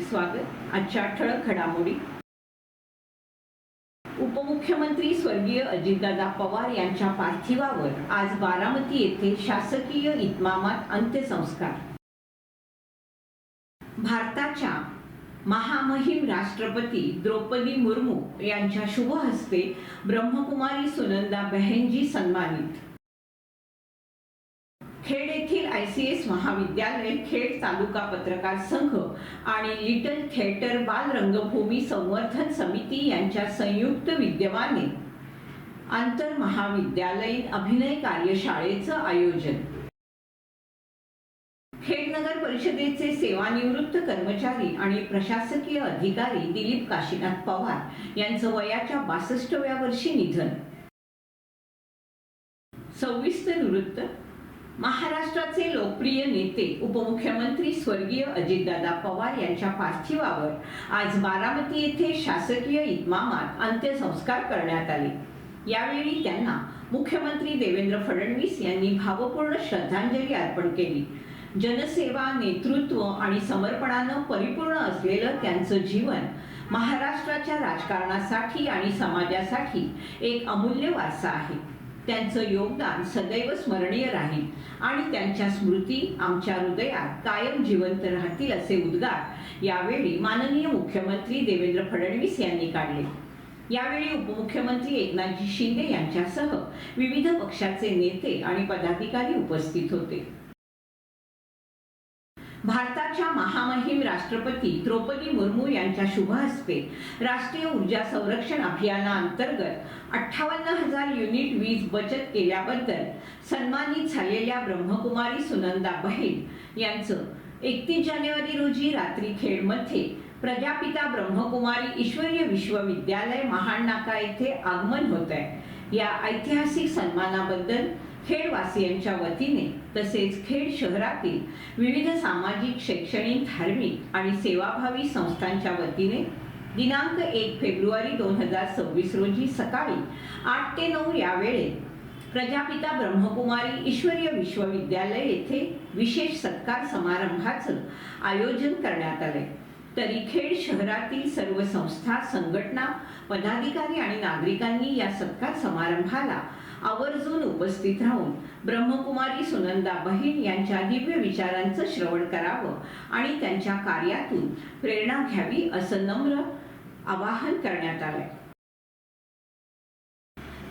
स्वागत. आजच्या ठळक घडामोडी. उपमुख्यमंत्री स्वर्गीय अजितदादा पवार यांच्या पार्थिवावर आज बारामती येथे शासकीय इतमामात अंत्यसंस्कार. भारताच्या महामहिम राष्ट्रपती द्रौपदी मुर्मू यांच्या शुभ हस्ते ब्रह्मकुमारी सुनंदा बहेनजी सन्मानित. खेड आय सी एस महाविद्यालय खेड तालुका पत्रकार संघ आणि लिटल थिएटर बाल रंगभूमी संवर्धन समिती यांच्या संयुक्त विद्यमाने आंतर महाविद्यालयीन अभिनय कार्यशाळेचं आयोजन. खेड नगर परिषदेचे सेवानिवृत्त कर्मचारी आणि प्रशासकीय अधिकारी दिलीप काशीनाथ पवार यांचं वयाच्या बासष्टव्या वर्षी निधन. सविस्तर वृत्त महाराष्ट्राचे लोकप्रिय नेते उपमुख्यमंत्री स्वर्गीय अजितदादा पवार यांच्या पार्थिवावर आज बारामती येथे शासकीय इतमामात अंत्यसंस्कार करण्यात आले. यावेळी त्यांना मुख्यमंत्री देवेंद्र फडणवीस यांनी भावपूर्ण श्रद्धांजली अर्पण केली. जनसेवा नेतृत्व आणि समर्पणानं परिपूर्ण असलेलं त्यांचं जीवन महाराष्ट्राच्या राजकारणासाठी आणि समाजासाठी एक अमूल्य वारसा आहे. त्यांचं योगदान सदैव स्मरणीय राहील. आणि त्यांच्या स्मृती आमच्या हृदयात कायम जिवंत राहतील असे उद्गार यावेळी माननीय मुख्यमंत्री देवेंद्र फडणवीस यांनी काढले. यावेळी उपमुख्यमंत्री एकनाथजी शिंदे यांच्यासह विविध पक्षाचे नेते आणि पदाधिकारी उपस्थित होते. भारताच्या महामहिम राष्ट्रपती द्रौपदी मुर्मू यांच्या शुभ हस्ते राष्ट्रीय ऊर्जा संरक्षण अभियानाअंतर्गत अठ्ठावन्न हजार युनिट वीज बचत केल्याबद्दल सन्मानित झालेल्या ब्रह्मकुमारी सुनंदा बहेल यांचं एकतीस जानेवारी रोजी रात्री खेडमध्ये प्रजापिता ब्रह्मकुमारी ईश्वरीय विश्वविद्यालय महाड नाका येथे आगमन होत आहे या ऐतिहासिक सन्मानाबद्दल खेडवासियांच्या वतीने तसेच खेड शहरातील विविध सामाजिक शैक्षणिक धार्मिक आणि सेवाभावी संस्थांच्या वतीने दिनांक एक फेब्रुवारी दोन हजार सव्वीस रोजी सकाळी आठ ते नऊ या वेळेत प्रजापिता ब्रह्मकुमारी ईश्वरीय विश्वविद्यालय येथे विशेष सत्कार समारंभाचं आयोजन करण्यात आले. तरी खेड शहरातील सर्व संस्था संघटना पदाधिकारी आणि नागरिकांनी या सत्कार समारंभाला आवर्जून उपस्थित राहून ब्रह्मकुमारी सुनंदा बहीण यांच्या दिव्य विचारांचं श्रवण करावं आणि त्यांच्या कार्यातून प्रेरणा घ्यावी असं नम्र आवाहन करण्यात आलंय.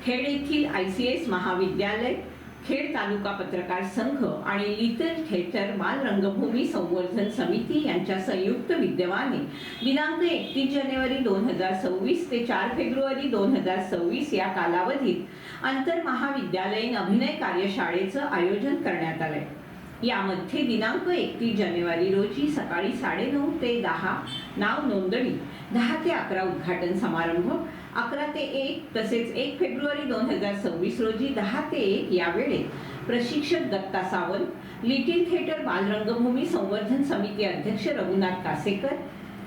खेड येथील आय सी एस महाविद्यालय खेड तालुका पत्रकार संघ आणि लिटल थिएटर माल रंगभूमी संवर्धन समिती यांच्या संयुक्त विद्यमाने दिनांक एकतीस जानेवारी दोन हजार सव्वीस ते चार फेब्रुवारी दोन हजार सव्वीस या कालावधीत आंतर महाविद्यालयीन अभिनय कार्यशाळेचं आयोजन करण्यात आलंय. यामध्ये दिनांक एकतीस जानेवारी रोजी सकाळी साडेनऊ ते दहा नाव नोंदणी दहा ते अकरा उद्घाटन समारंभ अकरा ते एक तसेच एक फेब्रुवारी दोन हजार सव्वीस रोजी दहा ते एक या वेळेत प्रशिक्षक दत्ता सावंत लिटिल थिएटर बालरंगभूमी संवर्धन समिती अध्यक्ष रघुनाथ कासेकर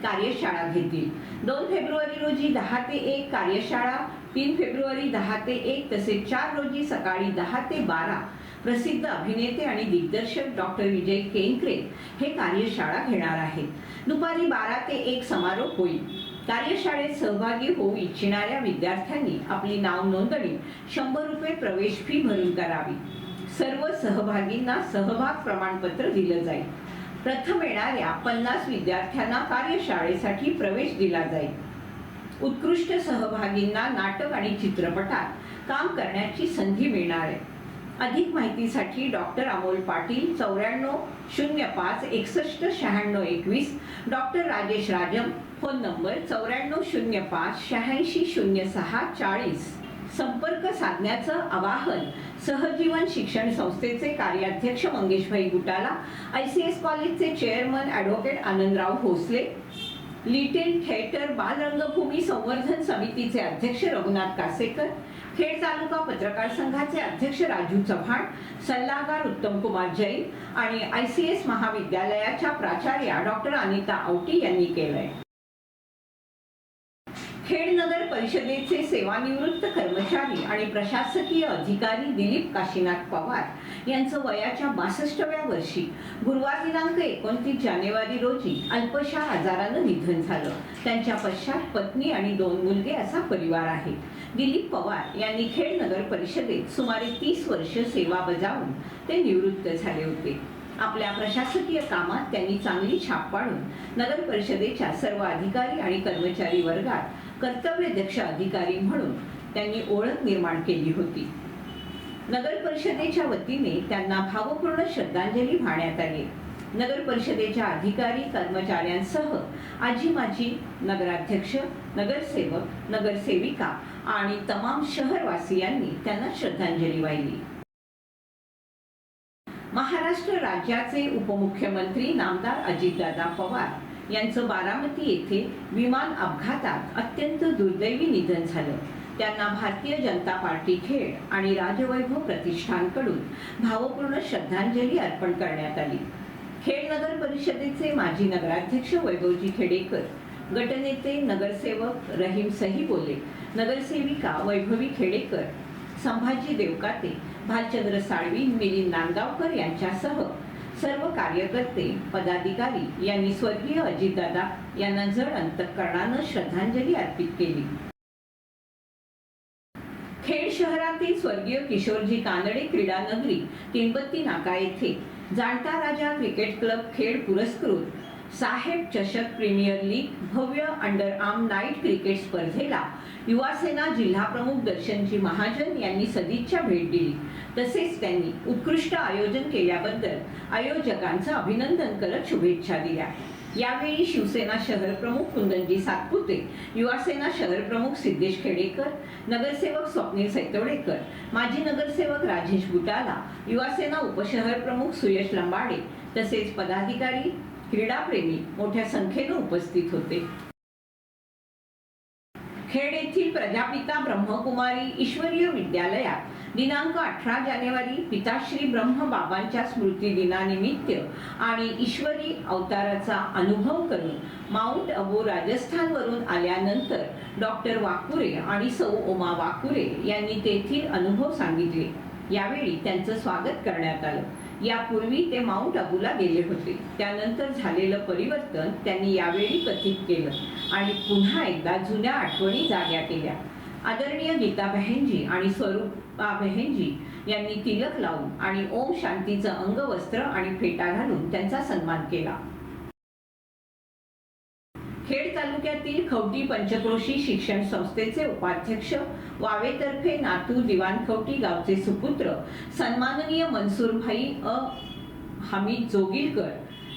कार्यशाळा घेतील. दोन फेब्रुवारी रोजी दहा ते एक कार्यशाळा तीन फेब्रुवारी दहा ते एक तसेच चार रोजी सकाळी दहा ते बारा प्रसिद्ध अभिनेते आणि दिग्दर्शक डॉक्टर विजय केंकरे हे कार्यशाळा घेणार आहेत. दुपारी बारा ते एक समारोप होईल. कार्यशाळेत सहभागी होऊ इच्छिणाऱ्या विद्यार्थ्यांनी आपली नाव नोंदणी शंभर रुपये प्रवेश फी भरून करावी. सर्व सहभागींना सहभाग प्रमाणपत्र दिलं जाईल. प्रथम येणाऱ्या पन्नास विद्यार्थ्यांना कार्यशाळेसाठी प्रवेश दिला जाईल. उत्कृष्ट सहभागींना नाटक आणि चित्रपटात काम करण्याची संधी मिळणार आहे. अधिक माहितीसाठी डॉक्टर अमोल पाटील चौऱ्याण्णव शून्य पाच एकसष्ट शहाण्णव एकवीस. Doctor Rajesh Rajam phone number चौऱ्याण्णव शून्य पाच शहाऐंशी शून्य सहा चाळीस. संपर्क साधण्याचं आवाहन सहजीवन शिक्षण संस्थेचे कार्याध्यक्ष Mangeshbhai Gutala I C S कॉलेजचे chairman advocate Anandrao Bhosale little theatre बालरंगभूमी संवर्धन समितीचे अध्यक्ष रघुनाथ कासेकर खेड तालुका पत्रकार संघाचे अध्यक्ष राजू चव्हाण सल्लागार उत्तम कुमार जैन आणि आय सी एस महाविद्यालयाच्या प्राचार्या डॉक्टर अनिता औटी यांनी केलंय. खेड नगर परिषदेचे सेवानिवृत्त कर्मचारी आणि प्रशासकीय अधिकारी दिलीप काशीनाथ पवार यांचं वयाच्या बासष्टव्या वर्षी गुरुवार दिनांक एकोणतीस जानेवारी रोजी अल्पशा आजारानं निधन झालं. त्यांच्या पश्चात पत्नी आणि दोन मुलगे असा परिवार आहे. दिलीप पवार यांनी खेड नगर परिषदेत सुमारे तीस वर्ष सेवा बजावून ते निवृत्त झाले होते. आपल्या प्रशासकीय कामात त्यांनी चांगली छाप पाडून नगर परिषदेच्या सर्व अधिकारी आणि कर्मचारी वर्गात कर्तव्यदक्ष अधिकारी म्हणून त्यांनी ओळख निर्माण केली होती. नगर परिषदेच्या वतीने त्यांना भावपूर्ण श्रद्धांजली वाहण्यात आली. नगर परिषदेच्या अधिकारी कर्मचाऱ्यांसह आजी माजी नगराध्यक्ष नगरसेवक नगरसेविका आणि तमाम शहरवासियांनी त्यांना श्रद्धांजली वाहिली. महाराष्ट्र राज्याचे उपमुख्यमंत्री नामदार अजितदादा पवार यांचं बारामती येथे विमान अपघातात अत्यंत दुर्दैवी निधन झालं. त्यांना भारतीय जनता पार्टी खेड आणि राजवैभव प्रतिष्ठानकडून भावपूर्ण श्रद्धांजली अर्पण करण्यात आली. खेड नगर परिषदेचे माजी नगराध्यक्ष वैभवजी खेडेकर गटनेते नगरसेवक रहीम सहीबोले नगरसेविका वैभवी खेडेकर संभाजी देवकाते भालचंद्र साळवी मिलिंद नांदगावकर यांच्यासह सर्व कार्यकर्ते पदाधिकारी यांनी स्वर्गीय अजितदादा यांना जड अंतकरणानं श्रद्धांजली अर्पित केली. खेड शहरातील स्वर्गीय किशोरजी कानडे क्रीडा नगरी तिनबत्ती नाका येथे जाणता राजा क्रिकेट क्लब खेड पुरस्कृत साहेब चषक प्रीमियर लीग भव्य अंडर आर्म नाईट क्रिकेट स्पर्धेला युवासेना जिल्हा प्रमुख दर्शनजी महाजन यांनी सदिच्छा भेट दिली. तसेच त्यांनी उत्कृष्ट आयोजन केल्याबद्दल आयोजकांचं अभिनंदन करत शुभेच्छा दिल्या. यावेळी शिवसेना शहर प्रमुख कुंदनजी सातपुते युवासेना शहर प्रमुख सिद्धेश खेडेकर नगरसेवक स्वप्नील सैतवडेकर माजी नगरसेवक राजेश बुटाला युवासेना उपशहर प्रमुख सुयश लंबाडे तसेच पदाधिकारी क्रीडाप्रेमी मोठ्या संख्येनं उपस्थित होते. खेड येथील प्रजापिता ब्रह्मकुमारी ईश्वरीय विद्यालयात दिनांक अठरा जानेवारी पिताश्री ब्रह्म बाबांच्या स्मृती दिनानिमित्त आणि ईश्वरी अवताराचा अनुभव करून माउंट अबू राजस्थानवरून आल्यानंतर डॉक्टर वाकुरे आणि सौ ओमा वाकुरे यांनी तेथील अनुभव सांगितले. यावेळी त्यांचं स्वागत करण्यात आलं. यापूर्वी ते माउंट अबूला गेले होते. त्यानंतर झालेलं परिवर्तन त्यांनी यावेळी कथित केलं आणि पुन्हा एकदा जुन्या आठवणी जाग्या केल्या. आदरणीय गीता बहेनजी आणि स्वरूपा बहेनजी यांनी तिलक लावून आणि ओम शांतीचं अंगवस्त्र आणि फेटा घालून त्यांचा सन्मान केला. तालुक्यातील खवटी पंचक्रोशी शिक्षण संस्थेचे उपाध्यक्ष वावेतर्फे नातू दिवाण खवटी गावचे सुपुत्र सन्माननीय मनसूरभाई अ. हमीद जोगिलकर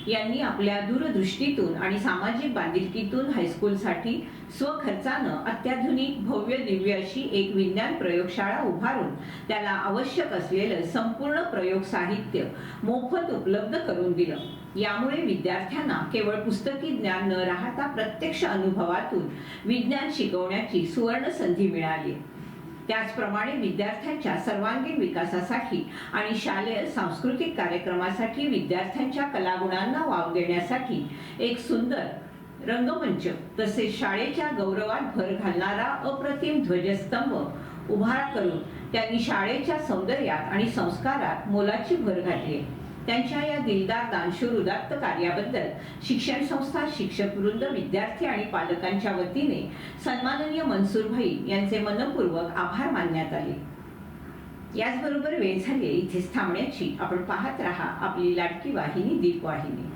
यांनी आपल्या दूरदृष्टीतून आणि सामाजिक बांधिलकीतून हायस्कूलसाठी स्वखर्चानं अत्याधुनिक भव्य दिव्य अशी एक विज्ञान प्रयोगशाळा उभारून त्याला आवश्यक असलेलं संपूर्ण प्रयोग साहित्य मोफत उपलब्ध करून दिलं. यामुळे विद्यार्थ्यांना केवळ पुस्तकी ज्ञान न राहता प्रत्यक्ष अनुभवातून विज्ञान शिकवण्याची सुवर्ण संधी मिळाली. त्याचप्रमाणे विद्यार्थ्यांच्या सर्वांगीण विकासासाठी आणि शालेय सांस्कृतिक कार्यक्रमासाठी विद्यार्थ्यांच्या कलागुणांना वाव देण्यासाठी एक सुंदर रंगमंच तसेच शाळेच्या गौरवात भर घालणारा अप्रतिम ध्वजस्तंभ उभार करून त्यांनी शाळेच्या सौंदर्यात आणि संस्कारात मोलाची भर घातली आहे. त्यांच्या या दिलदार दानशूर उदात्त कार्याबद्दल शिक्षण संस्था शिक्षक वृंद विद्यार्थी आणि पालकांच्या वतीने सन्माननीय मनसूरभाई यांचे मनपूर्वक आभार मानण्यात आले. याचबरोबर वेळ झाली इथेच थांबण्याची. आपण पाहत रहा आपली लाडकी वाहिनी दीप वाहिनी